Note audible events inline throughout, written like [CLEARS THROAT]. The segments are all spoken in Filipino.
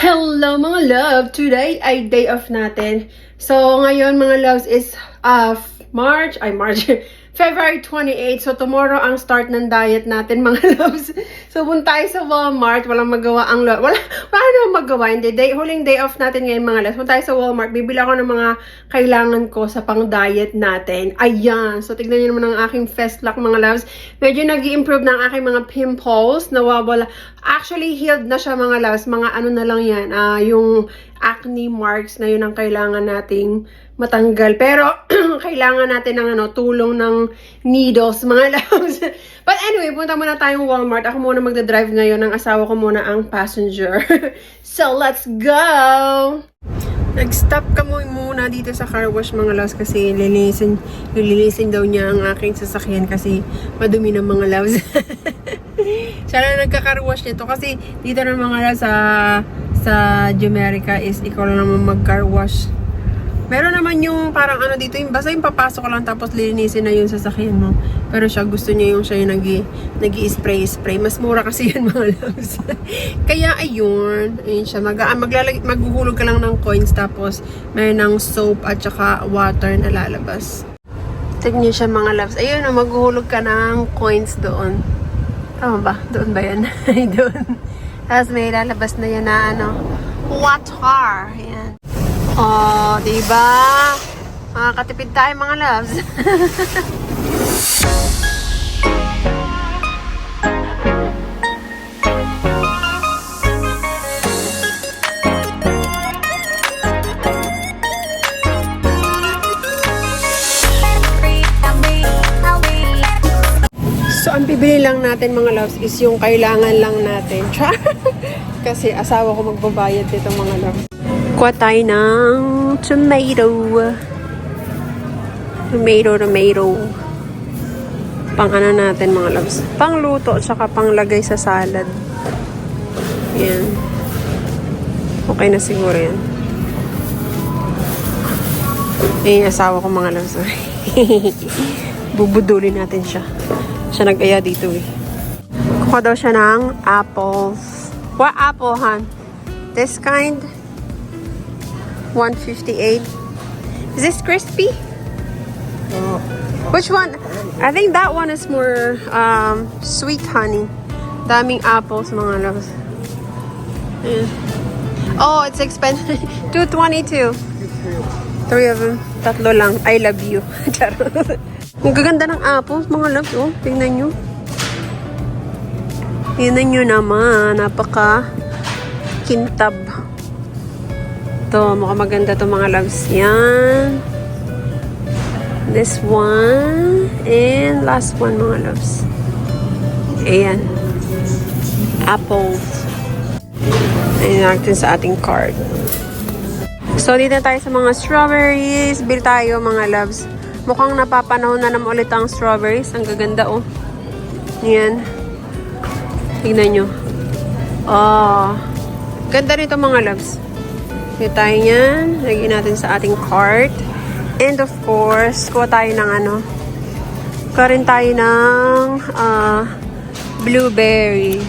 Hello mga love! Today ay day off natin. So ngayon mga loves is uh, March, ay March, [LAUGHS] February 28. So tomorrow ang start ng diet natin mga [LAUGHS] loves. So punta tayo sa Walmart, walang magawa ang lo- wala, wala na magawa. Hindi, day, huling day off natin ngayon mga loves. Punta tayo sa Walmart, bibili ako ng mga kailangan ko sa pang diet natin. Ayan! So tignan niyo naman ang aking Festlock mga loves. Medyo nag improve na ang aking mga pimples, nawawala. Actually, healed na siya mga loves. Mga ano na lang yan, ah yung acne marks na yun ang kailangan nating matanggal. Pero, [CLEARS THROAT] kailangan natin ng ano, tulong ng needles, mga [LAUGHS] loves. But anyway, punta muna tayong Walmart. Ako muna magdadrive ngayon. Ang asawa ko muna ang passenger. [LAUGHS] so, let's go! Nag-stop ka mo muna dito sa car wash mga loves kasi lilinisin, lilinisin daw niya ang aking sasakyan kasi madumi ng mga loves. [LAUGHS] Siya na nagka-car wash nito kasi dito ng mga loves sa sa Jumerica is ikaw lang naman mag-car wash. Meron naman yung parang ano dito, yung basta yung papasok lang tapos lilinisin na yung sasakyan mo. Pero siya gusto niya yung siya yung nag nag spray Mas mura kasi yan [LAUGHS] mga loves. Kaya ayun, ayun siya. Mag, ah, maglalag, maghuhulog ka lang ng coins tapos meron ng soap at saka water na lalabas. Tignan siya mga loves. Ayun, oh, maghuhulog ka ng coins doon. Tama ba? Doon ba yan? [LAUGHS] Doon. Tapos may lalabas na yan na ano, water. Ayan. Oh, di ba? Makakatipid tayo mga loves. so, ang bibili lang natin mga loves is yung kailangan lang natin. [LAUGHS] Char! Kasi asawa ko magbabayad dito mga loves. Kuha tayo ng tomato. Tomato, tomato. Pang ano natin mga loves. Pang luto, tsaka pang lagay sa salad. Yan. Okay na siguro yan. Eh, asawa ko mga loves. [LAUGHS] Bubudulin natin siya. Siya nag-aya dito eh. Kuha daw siya ng apples. What apple, hon? This kind? 158. Is this crispy? Which one? I think that one is more um, sweet honey. Daming apples, mga loves. Ayan. Oh, it's expensive. [LAUGHS] 222. Three of them. Tatlo lang. I love you. [LAUGHS] Ang gaganda ng apples, mga loves. Oh, tingnan nyo. Tingnan nyo naman. Napaka kintab. Ito, mukhang maganda to mga loves. Yan. This one. And last one mga loves. Ayan. Apples. Ayan natin sa ating card. So, dito tayo sa mga strawberries. Bill tayo mga loves. Mukhang napapanahon na naman ulit ang strawberries. Ang gaganda oh. Ayan. Tignan nyo. Oh. Ganda nito mga loves. Dito tayo yan. Lagyan natin sa ating cart. And of course, kuha tayo ng ano. Kuha rin tayo ng uh, blueberries.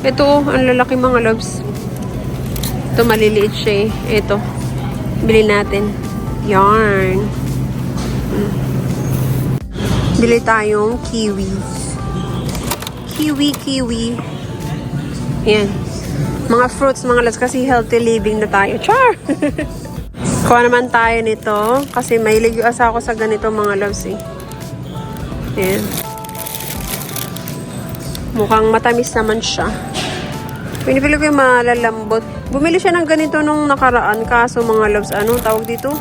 Ito, ang lalaki mga loves. Ito, maliliit siya eh. Ito. Bili natin. Yarn. Mm. Bili tayong kiwis. Kiwi, kiwi. Yan. Mga fruits, mga loves, kasi healthy living na tayo. Char! [LAUGHS] Kuha naman tayo nito. Kasi may yung asa ako sa ganito mga loves eh. Ayan. Mukhang matamis naman siya. Pinipili ko yung malalambot. Bumili siya ng ganito nung nakaraan. Kaso mga loves, ano tawag dito?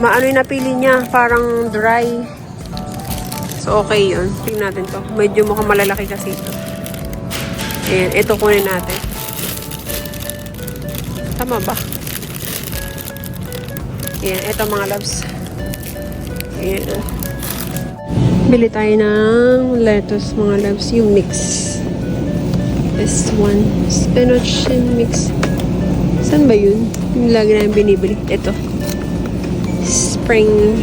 Maano yung napili niya? Parang dry. So, okay yun. Tingnan natin to. Medyo mukhang malalaki kasi ito. Ayan. Ito kunin natin. Tama ba? Ayan, ito mga loves. Ayan. Bili tayo ng lettuce mga loves. Yung mix. This one. Spinach and mix. Saan ba yun? Yung lagi na binibili. Ito. Spring.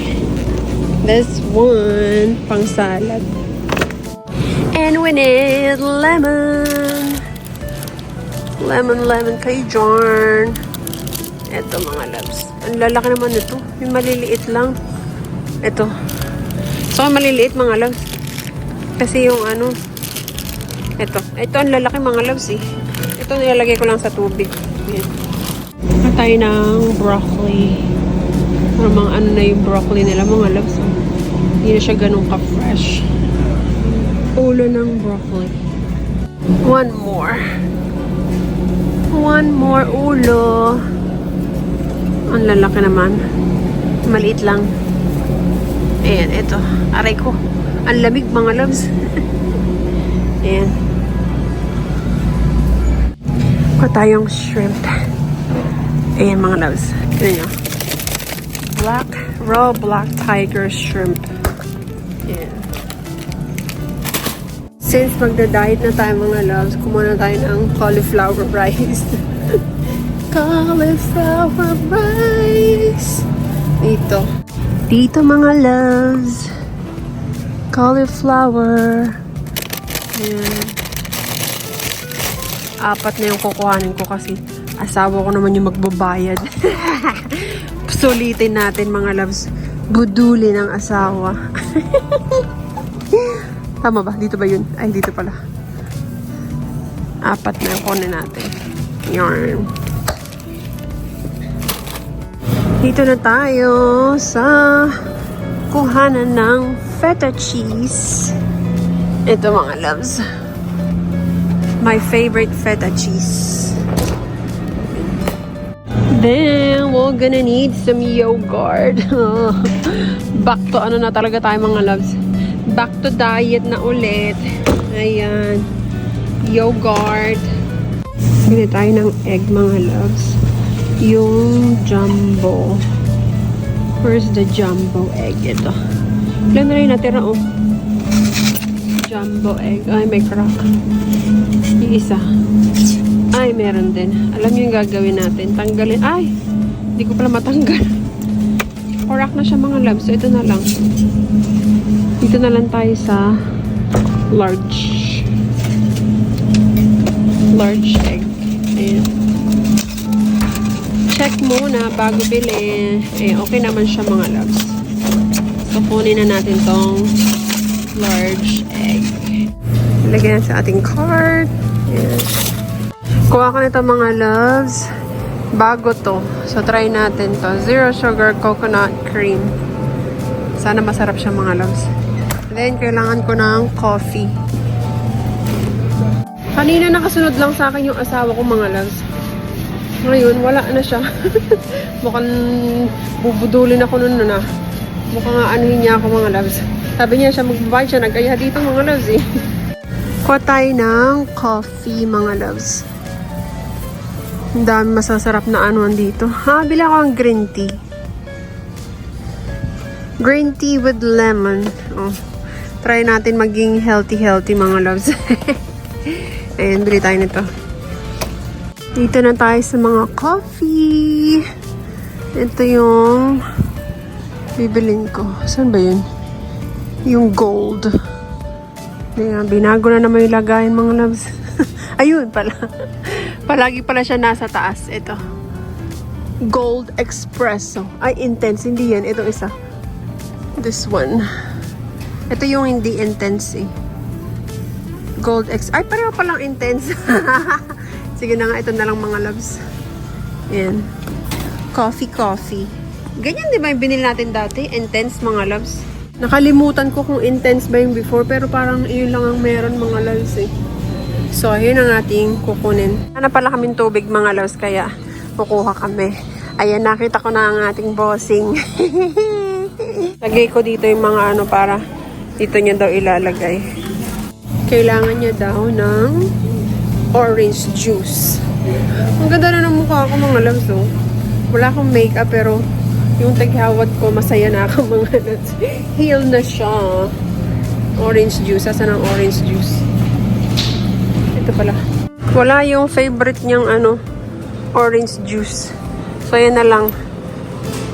This one. Pang salad. And we need lemon. Lemon, lemon kay Jorn. Ito mga loves. Ang lalaki naman nito. Yung maliliit lang. Ito. So, maliliit mga loves. Kasi yung ano, ito. Ito ang lalaki mga loves eh. Ito nilalagay ko lang sa tubig. Yan. Ito tayo ng broccoli. Parang ano na yung broccoli nila mga loves. oh. Hindi na siya ganun ka-fresh. Ulo ng broccoli. One more. One more ulo. Ang lalaki naman. Maliit lang. Ayan, ito. Aray ko. Ang lamig mga loves. [LAUGHS] Ayan. Kuha tayong shrimp. Ayan mga loves. Tignan nyo. Black, raw black tiger shrimp. Since magda-diet na tayo mga loves, kumuha na tayo ng cauliflower rice. [LAUGHS] cauliflower rice. Dito. Dito mga loves. Cauliflower. Ayan. Apat na yung kukuhanin ko kasi asawa ko naman yung magbabayad. [LAUGHS] Sulitin natin mga loves. Buduli ng asawa. [LAUGHS] Tama ba? Dito ba yun? Ay, dito pala. Apat na yung kunin natin. Yarn. Dito na tayo sa kuhanan ng feta cheese. Ito mga loves. My favorite feta cheese. Then, we're gonna need some yogurt. [LAUGHS] Back to ano na talaga tayo mga loves. Back to diet na ulit. Ayan. Yogurt. Bili tayo ng egg mga loves. Yung jumbo. Where's the jumbo egg? Ito. Ilan na rin natira oh. Jumbo egg. Ay, may crack. Yung isa. Ay, meron din. Alam niyo yung gagawin natin. Tanggalin. Ay! Hindi ko pala matanggal. Crack na siya mga loves. So, ito na lang. Dito na lang tayo sa large. Large egg. Ayan. Check muna bago bili. Eh, okay naman siya mga loves. So, kunin na natin tong large egg. Lagyan sa ating cart. Ayan. Kuha ko nito mga loves. Bago to. So, try natin to. Zero sugar coconut cream. Sana masarap siya mga loves. Then, kailangan ko ng coffee. Kanina nakasunod lang sa akin yung asawa ko mga loves. Ngayon, wala na siya. [LAUGHS] Mukhang bubudulin ako nun na. Mukhang nga anuhin niya ako mga loves. Sabi niya siya magbabayad siya. Nagkaya dito mga loves eh. [LAUGHS] Kuha tayo ng coffee mga loves. Ang dami masasarap na ano dito. Ha, bili ako ng green tea. Green tea with lemon. Oh. Try natin maging healthy-healthy mga loves. [LAUGHS] Ayan, bili tayo nito. Dito na tayo sa mga coffee. Ito yung bibilin ko. Saan ba yun? Yung gold. Ayan, binago na naman yung lagayan mga loves. [LAUGHS] Ayun pala. [LAUGHS] Palagi pala siya nasa taas. Ito. Gold Espresso. Ay, intense. Hindi yan. Ito isa. This one. Ito yung hindi intense eh. Gold X. Ay, pareho palang intense. [LAUGHS] Sige na nga, ito na lang mga loves. Ayan. Coffee, coffee. Ganyan di ba yung binili natin dati? Intense mga loves. Nakalimutan ko kung intense ba yung before, pero parang yun lang ang meron mga loves eh. So, yun ang ating kukunin. Ano pala kaming tubig mga loves, kaya kukuha kami. Ayan, nakita ko na ang ating bossing. [LAUGHS] Lagay ko dito yung mga ano para dito niya daw ilalagay. Kailangan niya daw ng orange juice. Ang ganda na ng mukha ko mga loves, oh. Wala akong makeup pero yung taghawat ko, masaya na ako [LAUGHS] mga loves. Heal na siya. Orange juice. Asa ng orange juice? Ito pala. Wala yung favorite niyang ano, orange juice. So, yan na lang.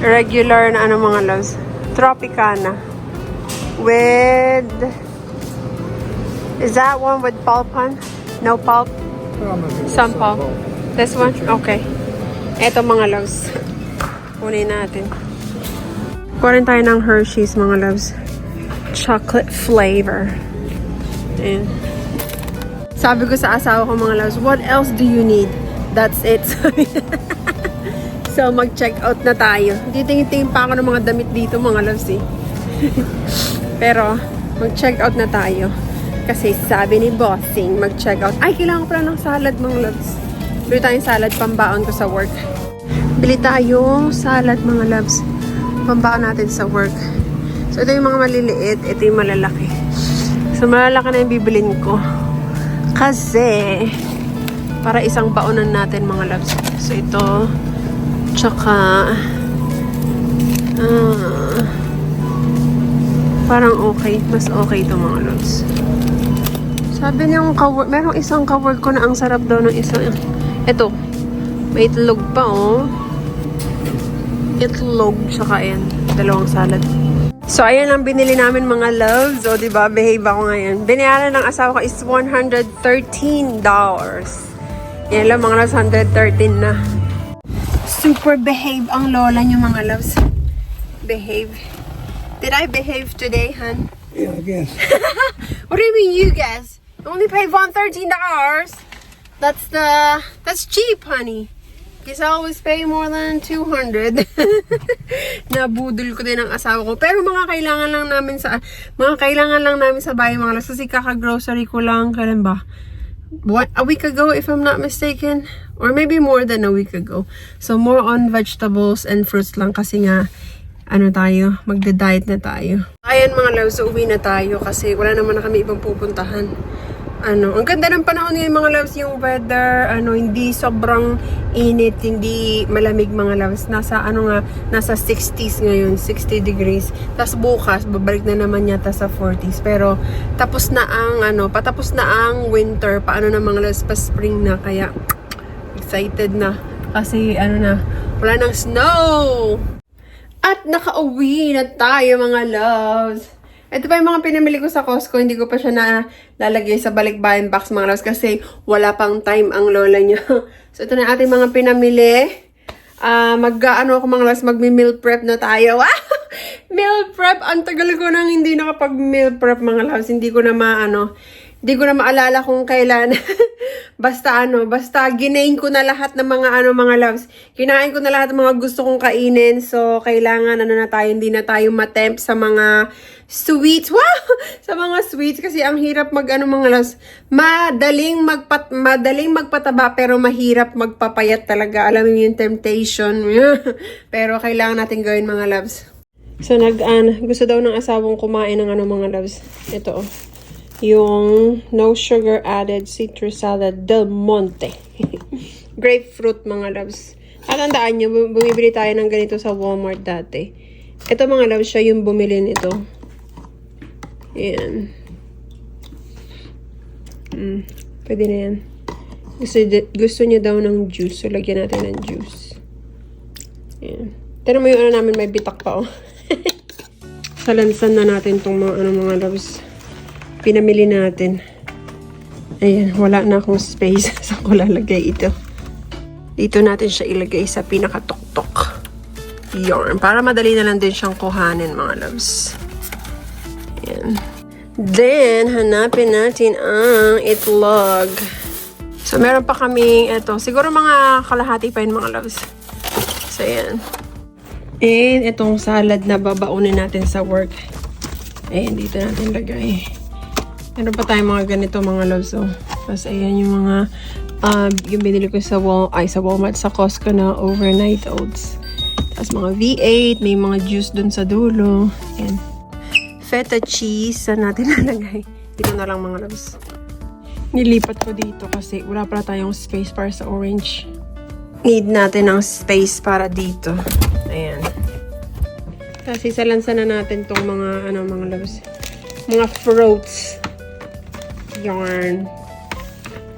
Regular na ano mga loves. Tropicana. With... Is that one with pulp on? No pulp? Sample. This one? Okay. Eto mga loves. Kunin natin. Kunin tayo ng Hershey's mga loves. Chocolate flavor. Ayan. Sabi ko sa asawa ko mga loves, what else do you need? That's it. [LAUGHS] So, mag-check out na tayo. Titingin-tingin pa ako ng mga damit dito mga loves eh. [LAUGHS] Pero, mag-check out na tayo. Kasi sabi ni Bossing, mag-check out. Ay, kailangan ko pala ng salad mga loves. Bili tayong salad pambaon ko sa work. Bili tayo salad mga loves. Pambaon natin sa work. So, ito yung mga maliliit. Ito yung malalaki. So, malalaki na yung bibilin ko. Kasi, para isang baonan natin mga loves. So, ito. Tsaka, ah, parang okay. Mas okay ito mga loves. Sabi niyang merong isang kawork ko na ang sarap daw ng isang, ito, may itlog pa oh. Itlog, tsaka ayan, dalawang salad. So, ayan ang binili namin mga loves. O, di ba behave ako ngayon. Binayaran ng asawa ko is $113. Yan lang mga loves, 113 na. Super behave ang lola niyo mga loves. Behave. Did I behave today, hun? Yeah, I guess. [LAUGHS] What do you mean, you guys? You only paid one thirteen dollars. That's the that's cheap, honey. Guess I always pay more than 200. [LAUGHS] Nabudol ko din ang asawa ko. Pero mga kailangan lang namin sa mga kailangan lang namin sa bahay mga las kasi kaka-grocery ko lang kailan ba? What a week ago if I'm not mistaken or maybe more than a week ago. So more on vegetables and fruits lang kasi nga ano tayo, magda-diet na tayo. Ayan mga loves, so uwi na tayo kasi wala naman na kami ibang pupuntahan. Ano, ang ganda ng panahon ngayon mga loves, yung weather, ano, hindi sobrang init, hindi malamig mga loves. Nasa, ano nga, nasa 60s ngayon, 60 degrees. Tapos bukas, babalik na naman yata sa 40s. Pero, tapos na ang, ano, patapos na ang winter, paano na mga loves, pa spring na, kaya, excited na. Kasi, ano na, wala nang snow! At nakauwi na tayo mga loves. Ito pa yung mga pinamili ko sa Costco. Hindi ko pa siya na lalagay sa balikbayan box mga loves kasi wala pang time ang lola niya. [LAUGHS] So ito na ating mga pinamili. Ah, mag ano ako mga loves, magmi-meal prep na tayo. [LAUGHS] Meal prep! Ang tagal ko nang hindi nakapag-meal prep mga loves. Hindi ko na maano, hindi ko na maalala kung kailan. [LAUGHS] basta ano, basta ginain ko na lahat ng mga ano mga loves. Kinain ko na lahat ng mga gusto kong kainin. So, kailangan ano na tayo, hindi na tayo matempt sa mga sweets. Wow! [LAUGHS] sa mga sweets kasi ang hirap mag ano mga loves. Madaling magpat madaling magpataba pero mahirap magpapayat talaga. Alam mo yung temptation. [LAUGHS] pero kailangan natin gawin mga loves. So, nag, ano, gusto daw ng asawang kumain ng ano mga loves. Ito, oh. Yung no sugar added citrus salad Del Monte. [LAUGHS] Grapefruit mga loves. At tandaan nyo, bu- bumibili tayo ng ganito sa Walmart dati. Ito mga loves, siya yung bumili nito. Yan. Mm, pwede na yan. Gusto, gusto niya daw ng juice. So, lagyan natin ng juice. Yan. Pero mo yung ano namin, may bitak pa, oh. [LAUGHS] Salansan na natin tong mga ano mga loves. Pinamili natin. Ayan, wala na akong space [LAUGHS] sa ko lalagay ito. Dito natin siya ilagay sa pinakatuktok. Yarn. Para madali na lang din siyang kuhanin mga loves. Ayan. Then, hanapin natin ang itlog. So, meron pa kaming ito. Siguro mga kalahati pa yun mga loves. So, ayan. And itong salad na babaunin natin sa work. Ayan, dito natin lagay. Meron pa tayong mga ganito mga loves. Oh. Tapos ayan yung mga um, yung binili ko sa Wal ay, sa Walmart, sa Costco na overnight oats. Tapos mga V8, may mga juice dun sa dulo. Ayan. Feta cheese na natin [LAUGHS] nalagay. Dito na lang mga loves. Nilipat ko dito kasi wala pala tayong space para sa orange. Need natin ng space para dito. Ayan. Tapos isalansa na natin tong mga, ano, mga loves. Mga fruits. Yarn.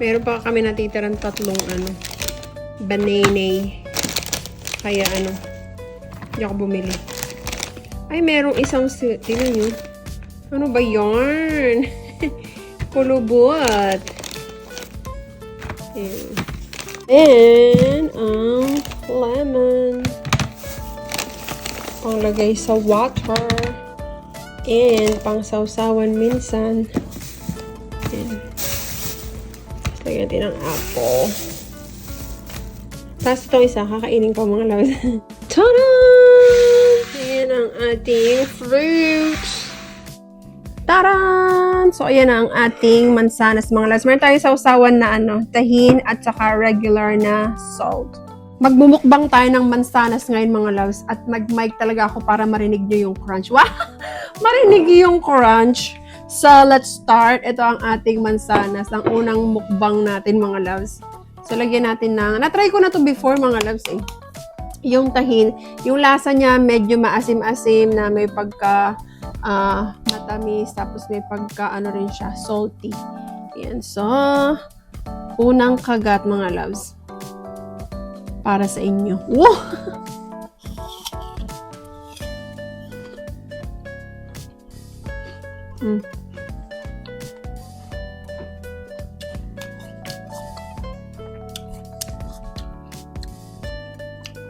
Meron pa kami natitirang tatlong, ano, banane. Kaya, ano, hindi ako bumili. Ay, merong isang, tingnan nyo. Ano ba yarn? [LAUGHS] Kulubot. And, ang lemon. Panglagay sa water. And, pang sausawan minsan. Lagyan natin ng apple. Tapos itong isa, kakainin ko mga loves. [LAUGHS] Tada! Ayan ang ating fruit. Taran! So, ayan ang ating mansanas mga loves. Meron tayong sausawan na ano, tahin at saka regular na salt. Magmumukbang tayo ng mansanas ngayon mga loves at mag-mic talaga ako para marinig nyo yung crunch. Wow! [LAUGHS] marinig yung crunch. So, let's start. Ito ang ating mansanas. Ang unang mukbang natin mga loves. So, lagyan natin ng... Na-try ko na to before mga loves eh. Yung tahin. Yung lasa niya medyo maasim-asim na may pagka ah, matamis. Tapos may pagka ano rin siya, salty. Yan. So, unang kagat mga loves. Para sa inyo. Wow! [LAUGHS] Mm.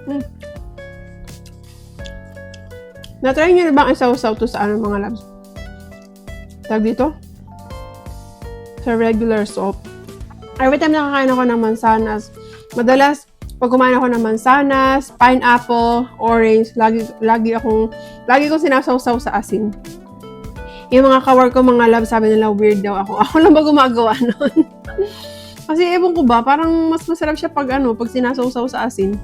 Mm. Na-try nyo na bang isaw-saw to sa ano mga labs? Tag dito? Sa regular soap. Every time nakakain ako ng mansanas, madalas, pag kumain ako ng mansanas, pineapple, orange, lagi, lagi akong, lagi kong sinasaw-saw sa asin. Yung mga kawar ko, mga love, sabi nila weird daw ako. [LAUGHS] Ako lang ba gumagawa nun? Kasi ewan ko ba, parang mas masarap siya pag ano, pag sinasaw-saw sa asin.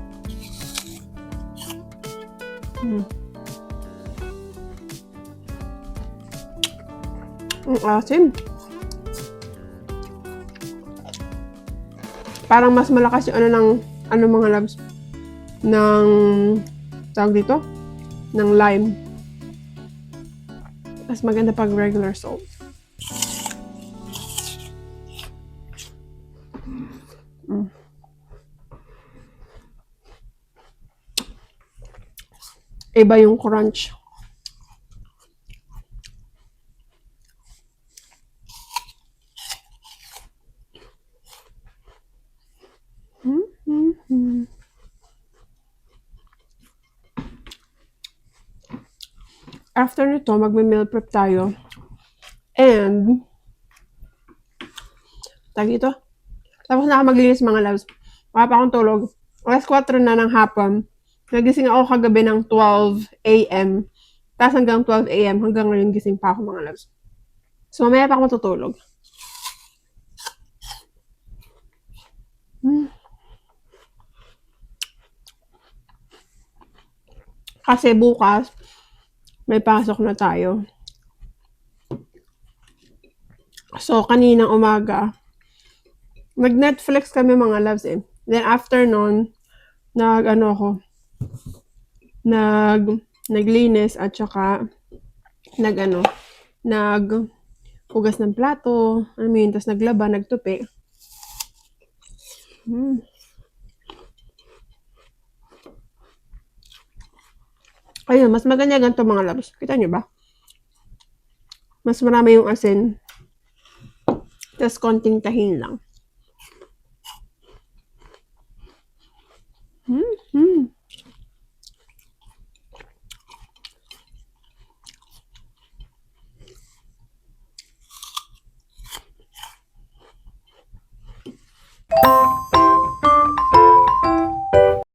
Hmm. Ang asim. Parang mas malakas yung ano ng, ano mga loves, ng, tawag dito, ng lime. Mas maganda pag regular salt. Mm. Iba yung crunch. After nito, magme-meal prep tayo. And, tag ito. Tapos na ako maglinis mga loves. Wala pa akong tulog. Alas 4 na ng hapon. Nagising ako kagabi ng 12 a.m. Tapos hanggang 12 a.m. hanggang ngayon gising pa ako mga loves. So, mamaya pa ako matutulog. Hmm. Kasi bukas, may pasok na tayo. So, kaninang umaga, nag-Netflix kami mga loves eh. Then, after nun, nag, ano ako, nag, naglinis at saka, nag, ano, nag, hugas ng plato, mo yun, tapos naglaba, nagtupi. Hmm. Ayun, mas maganda ganito mga labs. Kita nyo ba? Mas marami yung asin. Tapos konting tahin lang. Mm -hmm. hmm.